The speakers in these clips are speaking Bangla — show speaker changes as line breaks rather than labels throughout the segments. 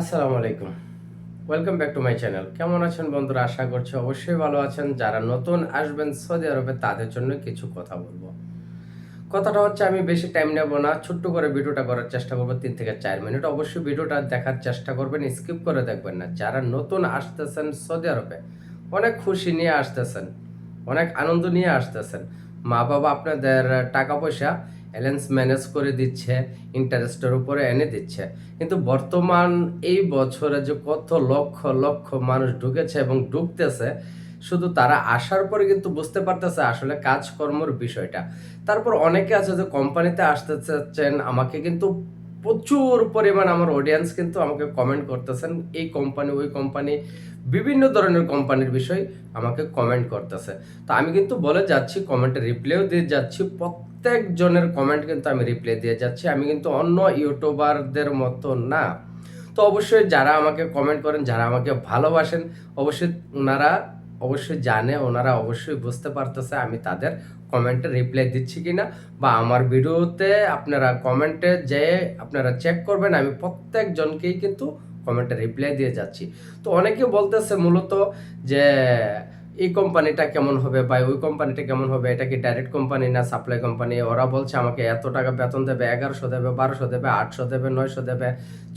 আসসালামু আলাইকুম। Welcome back to my channel কেমন আছেন বন্ধুরা? আশা করছি অবশ্যই ভালো আছেন। যারা নতুন আসবেন সৌদি আরবে, তাদের জন্য কিছু কথা বলব। কথাটা হচ্ছে, আমি বেশি টাইম নেব না। ছোট্ট করে ভিডিওটা করার চেষ্টা করব। তিন থেকে চার মিনিট। অবশ্যই ভিডিওটা দেখার চেষ্টা করবেন। স্কিপ করে দেখবেন না। যারা নতুন আসতেছেন সৌদি আরবে, অনেক খুশি নিয়ে আসতেছেন। অনেক আনন্দ নিয়ে আসতেছেন। মা বাবা আপনাদের টাকা পয়সা অ্যালেন্স ম্যানেজ করে দিচ্ছে ইন্টারেস্টের উপরে এনে দিচ্ছে। কিন্তু বর্তমান এই বছরে যে কত লক্ষ লক্ষ মানুষ ঢুকেছে এবং ঢুকতেছে, শুধু তারা আসার পরে কিন্তু বুঝতে পারতেছে আসলে কাজকর্মর বিষয়টা। তারপর অনেকে আছে যে কোম্পানিতে আসতে চাচ্ছেন, আমাকে কিন্তু প্রচুর পরিমাণ আমার অডিয়েন্স কিন্তু আমাকে কমেন্ট করতেছেন। এই কোম্পানি ওই কোম্পানি বিভিন্ন ধরনের কোম্পানির বিষয় আমাকে কমেন্ট করতেছে। তো আমি কিন্তু বলে যাচ্ছি কমেন্টে রিপ্লাইও দিয়ে যাচ্ছি। প্রত্যেকজনের কমেন্ট কিন্তু আমি রিপ্লাই দিয়ে যাচ্ছি। আমি কিন্তু অন্য ইউটিউবারদের মতো না। তো অবশ্যই যারা আমাকে কমেন্ট করেন, যারা আমাকে ভালোবাসেন, অবশ্যই ওনারা অবশ্যই জানে, ওনারা অবশ্যই বুঝতে পারতেছে আমি তাদের কমেন্টে রিপ্লাই দিচ্ছি কিনা বা আমার ভিডিওতে আপনারা কমেন্টে যে আপনারা চেক করবেন, আমি প্রত্যেকজনকেই কিন্তু কমেন্টে রিপ্লাই দিয়ে যাচ্ছি। তো অনেকে বলতেছে মূলত যে এই কোম্পানিটা কেমন হবে বা ওই কোম্পানিটা কেমন হবে? এটা কি ডাইরেক্ট কোম্পানি না সাপ্লাই কোম্পানি ওরা বলছে আমাকে এত টাকা বেতন দেবে, এগারোশো দেবে, বারোশো দেবে, আটশো দেবে, নয়শো দেবে,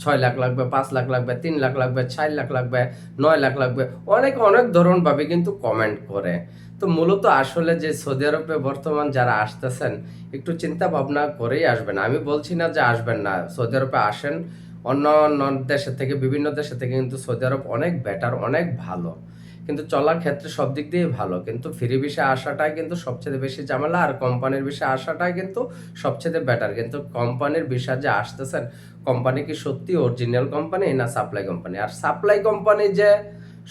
ছয় লাখ লাগবে, পাঁচ লাখ লাগবে, তিন লাখ লাগবে, চার লাখ লাগবে, নয় লাখ লাগবে, অনেক অনেক ধরনভাবে কিন্তু কমেন্ট করে। তো মূলত আসলে যে সৌদি আরবে বর্তমান যারা আসতেছেন, একটু চিন্তা ভাবনা করেই আসবেন। আমি বলছি না যে আসবেন না, সৌদি আরবে আসেন। অন্য অন্য দেশের থেকে, বিভিন্ন দেশের থেকে কিন্তু সৌদি আরব অনেক বেটার অনেক ভালো। কিন্তু চলার ক্ষেত্রে সব দিক দিয়ে ভালো। কিন্তু ফ্রি বিষয়ে আসাটাই কিন্তু সবচেয়ে বেশি ঝামেলা, আর কোম্পানির বিষয়ে আসাটাই কিন্তু সবচেয়ে বেটার কিন্তু কোম্পানির বিষয়ে যে আসতেছেন, কোম্পানি কি সত্যি অরিজিনাল কোম্পানি না সাপ্লাই কোম্পানি? আর সাপ্লাই কোম্পানি যে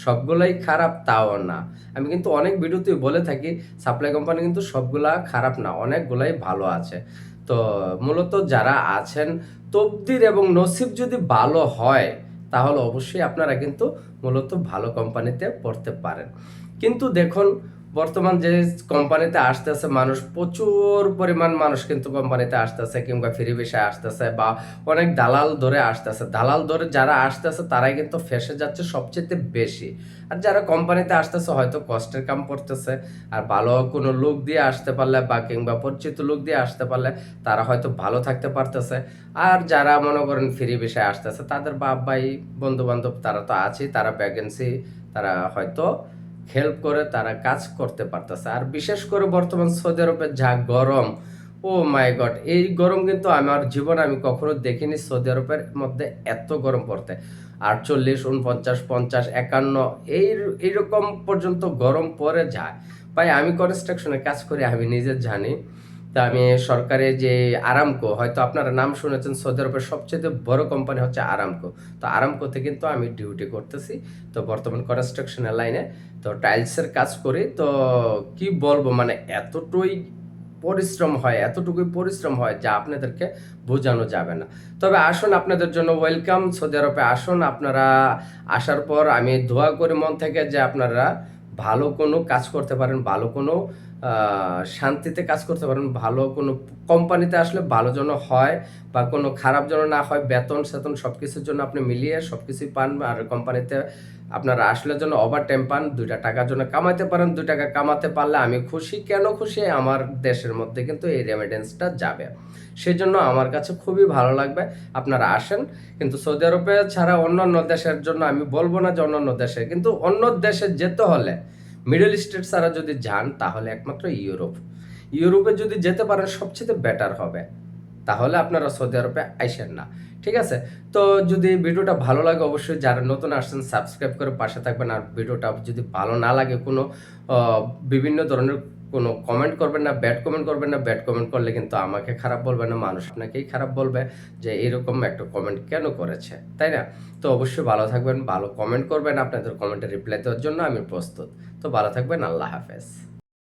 সবগুলাই খারাপ, তাও না। আমি কিন্তু অনেক ভিডিওতে বলে থাকি সাপ্লাই কোম্পানি কিন্তু সবগুলা খারাপ না, অনেকগুলাই ভালো আছে। তো মূলত যারা আছেন, তবদির এবং নসিব যদি ভালো হয় তাহলে অবশ্যই আপনারা কিন্তু মূলত ভালো কোম্পানিতে পড়তে পারেন। কিন্তু দেখুন বর্তমান যে কোম্পানিতে আসতেছে, মানুষ প্রচুর পরিমাণ মানুষ কিন্তু কোম্পানিতে আসতেছে, কিংবা ফ্রি বিষয়ে আসতেছে বা অনেক দালাল ধরে আসতেছে। দালাল ধরে যারা আসতেছে, তারাই কিন্তু ফেসে যাচ্ছে সবচেয়ে বেশি। আর যারা কোম্পানিতে আসতেছে, হয়তো কষ্টের কাম করতেছে, আর ভালো কোনো লোক দিয়ে আসতে পারলে বা কিংবা পরিচিত লোক দিয়ে আসতে পারলে, তারা হয়তো ভালো থাকতে পারতেছে। আর যারা মনে করেন ফ্রি বিষয়ে আসতেছে, তাদের বাপ, ভাই বন্ধু বান্ধব তারা তো আছেই, তারা ভ্যাকেন্সি তারা হয়তো হেল্প করে তারা কাজ করতে পারতেছে। আর বিশেষ করে বর্তমান সৌদি আরবের যা গরম, ও মাই গড এই গরম কিন্তু আমার জীবনে আমি কখনো দেখিনি সৌদি আরবের মধ্যে এত গরম পড়তে। আটচল্লিশ, উনপঞ্চাশ, পঞ্চাশ, একান্ন, এই, এইরকম পর্যন্ত গরম পড়ে যায়। ভাই, আমি কনস্ট্রাকশনে কাজ করি, আমি নিজে জানি। তা আমি সরকারের যে আরামকো হয়তো আপনারা নাম শুনেছেন, সৌদি আরবের সবচেয়ে বড় কোম্পানি হচ্ছে আরামকো তো আরামকোতে কিন্তু আমি ডিউটি করতেছি, তো বর্তমান কনস্ট্রাকশনের লাইনে তো টাইলসের কাজ করি, তো কি বলব মানে এতটুই পরিশ্রম হয়, এতটুকুই পরিশ্রম হয় যা আপনাদেরকে বোঝানো যাবে না। তবে আসুন আপনাদের জন্য ওয়েলকাম সৌদি আরবে আসুন, আপনারা আসার পর আমি দোয়া করি মন থেকে যে আপনারা ভালো কোনো কাজ করতে পারেন, ভালো কোনো শান্তিতে কাজ করতে পারেন, ভালো কোনো কোম্পানিতে আসলে ভালো যেন হয় বা কোনো খারাপ যেন না হয়, বেতন সেতন সব কিছুর জন্য আপনি মিলিয়ে সব কিছুই পান আর কোম্পানিতে আপনারা আসলে জন্য ওভার টাইম পান, দুইটা টাকার জন্য কামাইতে পারেন, দুই টাকা কামাতে পারলে আমি খুশি। কেন খুশি? আমার দেশের মধ্যে কিন্তু এই রেমিডেন্সটা যাবে। সেই জন্য আমার কাছে খুবই ভালো লাগবে। আপনারা আসেন, কিন্তু সৌদি আরবে ছাড়া অন্য অন্য দেশের জন্য আমি বলব না যে অন্য অন্য দেশে, কিন্তু অন্য দেশে যেতে হলে মিডল স্টেট ছাড়া যদি যান, তাহলে একমাত্র ইউরোপ। ইউরোপে যদি যেতে পারেন, সবচেয়ে বেটার হবে। তাহলে আপনারা সৌদি আরবে আইসেন না। ঠিক আছে? তো যদি ভিডিওটা ভালো লাগে, অবশ্যই যারা নতুন আসছেন সাবস্ক্রাইব করে পাশে থাকবেন। আর ভিডিওটা যদি ভালো না লাগে কোনো বিভিন্ন ধরনের কোনো কমেন্ট করবেন না ব্যাড কমেন্ট করবেন না ব্যাড কমেন্ট করলে কিন্তু আমাকে খারাপ বলবে না, মানুষ আপনাকেই খারাপ বলবে যে এরকম একটা কমেন্ট কেন করেছে, তাই না? তো অবশ্যই ভালো থাকবেন, ভালো কমেন্ট করবেন, আপনাদের কমেন্টের রিপ্লাই দেওয়ার জন্য আমি প্রস্তুত। তো ভালো থাকবেন, আল্লাহ হাফেজ।